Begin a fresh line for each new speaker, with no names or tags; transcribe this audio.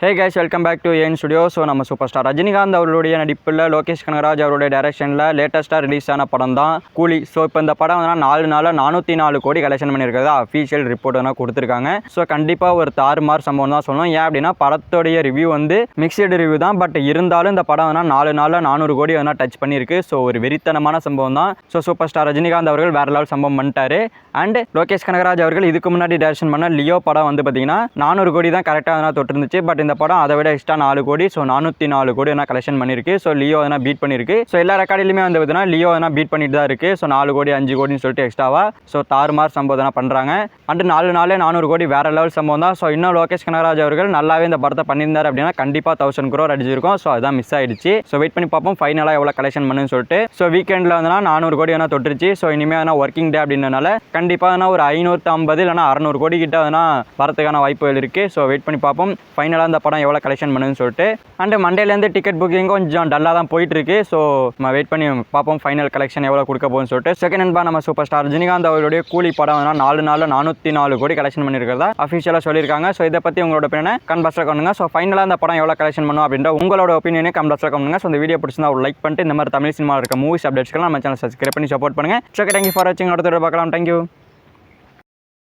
Hey guys welcome back to an studio so நம்ம super star Rajinikanth அவர்களுடைய நடிப்பில் லோகேஷ் கனகராஜ் அவருடைய டைரக்ஷனில் லேட்டஸ்ட்டாக ரிலீஸ் ஆன படம் தான் கூலி. ஸோ இப்போ இந்த படம் வந்து நாலு நாளில் நானூற்றி நாலு கோடி கலெக்ஷன் பண்ணியிருக்கிறதா? அஃபீஷியல் ரிப்போர்ட் வந்து கொடுத்துருக்காங்க. ஸோ கண்டிப்பாக ஒரு தாறுமாறு சம்பவம் தான் சொல்லணும். ஏன் அப்படின்னா படத்தோடைய ரிவ்யூ வந்து மிக்சடு ரிவ்யூ தான். பட் இருந்தாலும் இந்த படம் வந்து நாலு நாளில் நானூறு கோடி வந்து டச் பண்ணியிருக்கு. ஸோ ஒரு வெறித்தனமான சம்பவம் தான். ஸோ சூப்பர் ஸ்டார் ரஜினிகாந்த் அவர்கள் வேறு லெவல் சம்பவம் பண்ணிட்டாரு. அண்ட் லோகேஷ் கனகராஜ் அவர்கள் இதுக்கு முன்னாடி டைரக்ஷன் பண்ண லியோ படம் வந்து பார்த்தீங்கன்னா நானூறு கோடி தான் கரெக்டாக வந்து தொட்டிருந்துச்சு. பட் இந்த படம் அதை விட எக்ஸ்ட்ரா நாலு கோடி ஸோ நானூற்றி நாலு கோடி என்ன கலெக்ஷன் பண்ணியிருக்கு. ஸோ லியோ எதனா பீட் பண்ணியிருக்கு. ஸோ எல்லா ரெக்கார்டிலுமே வந்து பார்த்தீங்கன்னா லியோ எதனா பீட் பண்ணிட்டு தான் இருக்குது ஸோ நாலு கோடி அஞ்சு கோடின்னு சொல்லிட்டு எக்ஸ்ட்ராவா ஸோ தாறுமாறு சம்பவம் எதனா பண்ணுறாங்க அண்ட் நாலு நாளே நானூறு கோடி வேறு லெவல் சம்பவம் தான். ஸோ இன்னும் லோகேஷ் கனகராஜ் அவர்கள் நல்லாவே இந்த படத்தை பண்ணியிருந்தார் அப்படின்னா கண்டிப்பாக தௌசண்ட் குரோர் அடிச்சிருக்கும். ஸோ அதான் மிஸ் ஆயிடுச்சு. ஸோ வெயிட் பண்ணி பார்ப்போம் ஃபைனலாக எவ்வளோ கலெக்ஷன் பண்ணுன்னு சொல்லிட்டு. ஸோ வீக்கெண்டில் வந்துனா நானூறு கோடி வேணால் தொட்டுருச்சு. ஸோ இனிமேல் வேணால் ஒர்க்கிங் டே அப்படின்றனால கண்டிப்பாக வேணால் ஒரு ஐநூற்றி ஐம்பது இல்லைனா அறநூறு கோடி கிட்ட வேணால் வரதுக்கான வாய்ப்புகள் இருக்குது ஸோ வெயிட் பண்ணி பார்ப்போம். ஃபைனலாக இந்த படம் எவ்வளோ கலெக்ஷன் பண்ணுன்னு சொல்லிட்டு. அண்டு மண்டேலேருந்து டிக்கெட் புக்கிங் கொஞ்சம் டல்லாக தான் போயிட்டு இருக்கு ஸோ நம்ம வெயிட் பண்ணி பார்ப்போம் ஃபைனல் கலெக்ஷன் எவ்வளோ கொடுக்க போகும்னு சொல்லிட்டு. செகண்ட் நண்பா நம்ம சூப்பர் ஸ்டார் ரஜினிகாந்த் அவருடைய கூலி படம் நாலு நாள் நானூற்றி நாலு கோடி கலெக்ஷன் பண்ணியிருக்கிறதா? அஃபிஷியலாக சொல்லியிருக்காங்க. ஸோ இதை பற்றி உங்களோட ஒப்பீனியனை கன்பாஸ்டர் பண்ணுங்க ஸோ ஃபைனலாக அந்த படம் எவ்வளோ கலெக்ஷன் பண்ணும் அப்படின்ற உங்களோட ஒப்பீனியனே கன்பாஸ்டர் பண்ணுங்க ஸோ இந்த வீடியோ பிடிச்சிருந்தா ஒரு லைக் பண்ணிட்டு இந்த மாதிரி தமிழ் சினிமா இருக்க மூவிஸ் அப்டேட்ஸ்க்கெல்லாம் நம்ம சேனல் சப்ஸ்கிரைப் பண்ணி சப்போர்ட் பண்ணுங்க. ஸோ தேங்க்யூ ஃபார் வாட்சிங் அடுத்த பார்க்கலாம். தேங்க்யூ